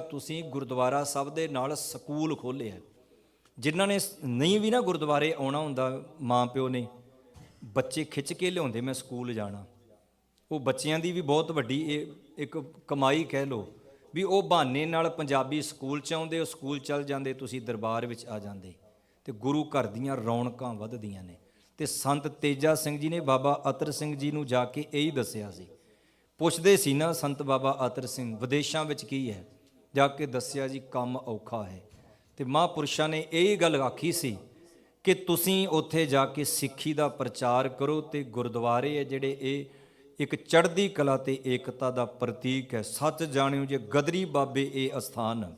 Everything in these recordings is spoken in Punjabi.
ਤੁਸੀਂ ਗੁਰਦੁਆਰਾ ਸਾਹਿਬ ਦੇ ਨਾਲ ਸਕੂਲ ਖੋਲ੍ਹਿਆ ਜਿਨ੍ਹਾਂ ਨੇ ਨਹੀਂ ਵੀ ਨਾ ਗੁਰਦੁਆਰੇ ਆਉਣਾ ਹੁੰਦਾ, ਮਾਂ ਪਿਓ ਨੇ, ਬੱਚੇ ਖਿੱਚ ਕੇ ਲਿਆਉਂਦੇ, ਮੈਂ ਸਕੂਲ ਜਾਣਾ। ਉਹ ਬੱਚਿਆਂ ਦੀ ਵੀ ਬਹੁਤ ਵੱਡੀ ਇਹ, ਇੱਕ ਕਮਾਈ ਕਹਿ ਲੋ ਵੀ ਉਹ ਬਹਾਨੇ ਨਾਲ ਪੰਜਾਬੀ ਸਕੂਲ ਚ ਆਉਂਦੇ, ਉਹ ਸਕੂਲ ਚੱਲ ਜਾਂਦੇ, ਤੁਸੀਂ ਦਰਬਾਰ ਵਿੱਚ ਆ ਜਾਂਦੇ। ਤੇ ਗੁਰੂ ਘਰ ਦੀਆਂ ਰੌਣਕਾਂ ਵੱਧਦੀਆਂ ਨੇ। ਤੇ ਸੰਤ ਤੇਜਾ ਸਿੰਘ ਜੀ ਨੇ ਬਾਬਾ ਅਤਰ ਸਿੰਘ ਜੀ ਨੂੰ ਜਾ ਕੇ ਇਹੀ ਦੱਸਿਆ ਸੀ। ਪੁੱਛਦੇ ਸੀ ਨਾ ਸੰਤ ਬਾਬਾ ਅਤਰ ਸਿੰਘ, ਵਿਦੇਸ਼ਾਂ ਵਿੱਚ ਕੀ ਹੈ? ਜਾ ਕੇ ਦੱਸਿਆ ਜੀ ਕੰਮ ਔਖਾ ਹੈ। ਤੇ ਮਹਾਂਪੁਰਸ਼ਾਂ ਨੇ ਇਹ ਗੱਲ ਆਖੀ ਸੀ ਕਿ ਤੁਸੀਂ ਉੱਥੇ ਜਾ ਕੇ ਸਿੱਖੀ ਦਾ ਪ੍ਰਚਾਰ ਕਰੋ ਤੇ ਗੁਰਦੁਆਰੇ ਹੈ ਜਿਹੜੇ ਇਹ ਇੱਕ ਚੜ੍ਹਦੀ ਕਲਾ ਤੇ ਏਕਤਾ ਦਾ ਪ੍ਰਤੀਕ ਹੈ। ਸੱਚ ਜਾਣਿਓ ਜੇ ਗਦਰੀ ਬਾਬੇ ਇਹ ਅਸਥਾਨ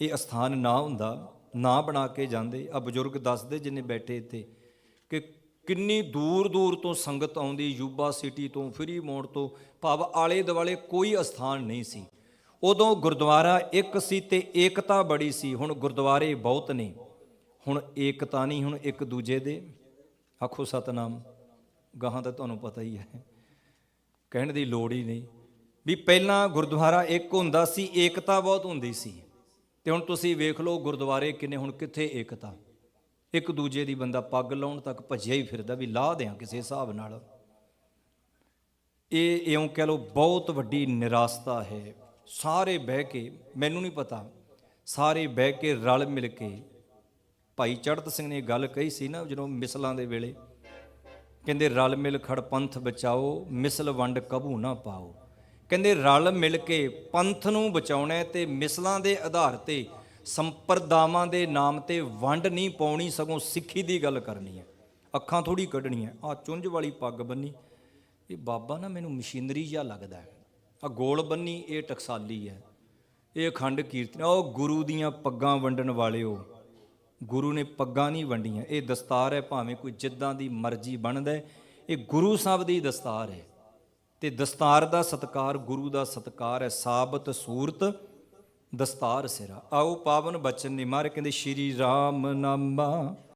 ਇਹ ਅਸਥਾਨ ਨਾ ਹੁੰਦਾ, ਨਾ ਬਣਾ ਕੇ ਜਾਂਦੇ। ਆ ਬਜ਼ੁਰਗ ਦੱਸਦੇ ਜਿੰਨੇ ਬੈਠੇ ਇੱਥੇ ਕਿ ਕਿੰਨੀ ਦੂਰ ਦੂਰ ਤੋਂ ਸੰਗਤ ਆਉਂਦੀ, ਯੂਬਾ ਸਿਟੀ ਤੋਂ, ਫਰੀ ਮੋੜ ਤੋਂ। ਭਾਵ ਆਲੇ ਦੁਆਲੇ ਕੋਈ ਅਸਥਾਨ ਨਹੀਂ ਸੀ। ਉਦੋਂ ਗੁਰਦੁਆਰਾ ਇੱਕ ਸੀ ਤੇ ਏਕਤਾ ਬੜੀ ਸੀ, ਹੁਣ ਗੁਰਦੁਆਰੇ ਬਹੁਤ ਨੇ। ਹੁਣ ਏਕਤਾ ਨਹੀਂ, ਹੁਣ ਇੱਕ ਦੂਜੇ ਦੇ। ਆਖੋ ਸਤਨਾਮ, ਗਾਹਾਂ ਤਾਂ ਤੁਹਾਨੂੰ ਪਤਾ ਹੀ ਹੈ, ਕਹਿਣ ਦੀ ਲੋੜ ਹੀ ਨਹੀਂ। ਵੀ ਪਹਿਲਾਂ ਗੁਰਦੁਆਰਾ ਇੱਕ ਹੁੰਦਾ ਸੀ, ਏਕਤਾ ਬਹੁਤ ਹੁੰਦੀ ਸੀ। ਤੇ ਹੁਣ ਤੁਸੀਂ ਵੇਖ ਲਓ ਗੁਰਦੁਆਰੇ ਕਿੰਨੇ, ਹੁਣ ਕਿੱਥੇ ਏਕਤਾ। ਇੱਕ ਦੂਜੇ ਦੀ ਬੰਦਾ ਪੱਗ ਲਾਉਣ ਤੱਕ ਭੱਜਿਆ ਹੀ ਫਿਰਦਾ, ਵੀ ਲਾਹ ਦਿਆਂ ਕਿਸੇ ਹਿਸਾਬ ਨਾਲ। ਇਹ ਇਉਂ ਕਹਿ ਲਓ, ਬਹੁਤ ਵੱਡੀ ਨਿਰਾਸਤਾ ਹੈ। ਸਾਰੇ ਬਹਿ ਕੇ, ਮੈਨੂੰ ਨਹੀਂ ਪਤਾ, ਸਾਰੇ ਬਹਿ ਕੇ ਰਲ ਮਿਲ ਕੇ, ਭਾਈ ਚੜਤ ਸਿੰਘ ਨੇ ਗੱਲ ਕਹੀ ਸੀ ਨਾ ਜਦੋਂ ਮਿਸਲਾਂ ਦੇ ਵੇਲੇ, ਕਹਿੰਦੇ ਰਲ ਮਿਲ ਖੜ ਪੰਥ ਬਚਾਓ, ਮਿਸਲ ਵੰਡ ਕਬੂ ਨਾ ਪਾਓ। ਕਹਿੰਦੇ ਰਲ ਮਿਲ ਕੇ ਪੰਥ ਨੂੰ ਬਚਾਉਣਾ ਹੈ ਤੇ ਮਿਸਲਾਂ ਦੇ ਆਧਾਰ ਤੇ ਸੰਪਰਦਾਵਾਂ ਦੇ ਨਾਮ ਤੇ ਵੰਡ ਨਹੀਂ ਪਾਉਣੀ, ਸਗੋਂ ਸਿੱਖੀ ਦੀ ਗੱਲ ਕਰਨੀ ਹੈ। ਅੱਖਾਂ ਥੋੜੀ ਕੱਢਣੀਆਂ ਆ ਚੁੰਝ ਵਾਲੀ ਪੱਗ ਬੰਨੀ, ਇਹ ਬਾਬਾ ਨਾ ਮੈਨੂੰ ਮਸ਼ੀਨਰੀ ਜਿਹਾ ਲੱਗਦਾ ਹੈ। ਆ ਗੋਲ ਬੰਨੀ, ਇਹ ਟਕਸਾਲੀ ਹੈ। ਇਹ ਅਖੰਡ ਕੀਰਤਨ ਉਹ ਗੁਰੂ ਦੀਆਂ ਪੱਗਾਂ ਵੰਡਣ ਵਾਲਿਓ, ਗੁਰੂ ਨੇ ਪੱਗਾਂ ਨਹੀਂ ਵੰਡੀਆਂ। ਇਹ ਦਸਤਾਰ ਹੈ, ਭਾਵੇਂ ਕੋਈ ਜਿੱਦਾਂ ਦੀ ਮਰਜ਼ੀ ਬਣਦਾ ਇਹ ਗੁਰੂ ਸਾਹਿਬ ਦੀ ਦਸਤਾਰ ਹੈ। ਤੇ ਦਸਤਾਰ ਦਾ ਸਤਕਾਰ, ਗੁਰੂ ਦਾ ਸਤਕਾਰ ਹੈ। ਸਾਬਤ ਸੂਰਤ, ਦਸਤਾਰ ਸਿਰਾ। ਆਓ ਪਾਵਨ ਬਚਨ ਨਿਮਾਰ, ਕਹਿੰਦੇ, ਸ਼੍ਰੀ ਰਾਮ ਨਾਮਾ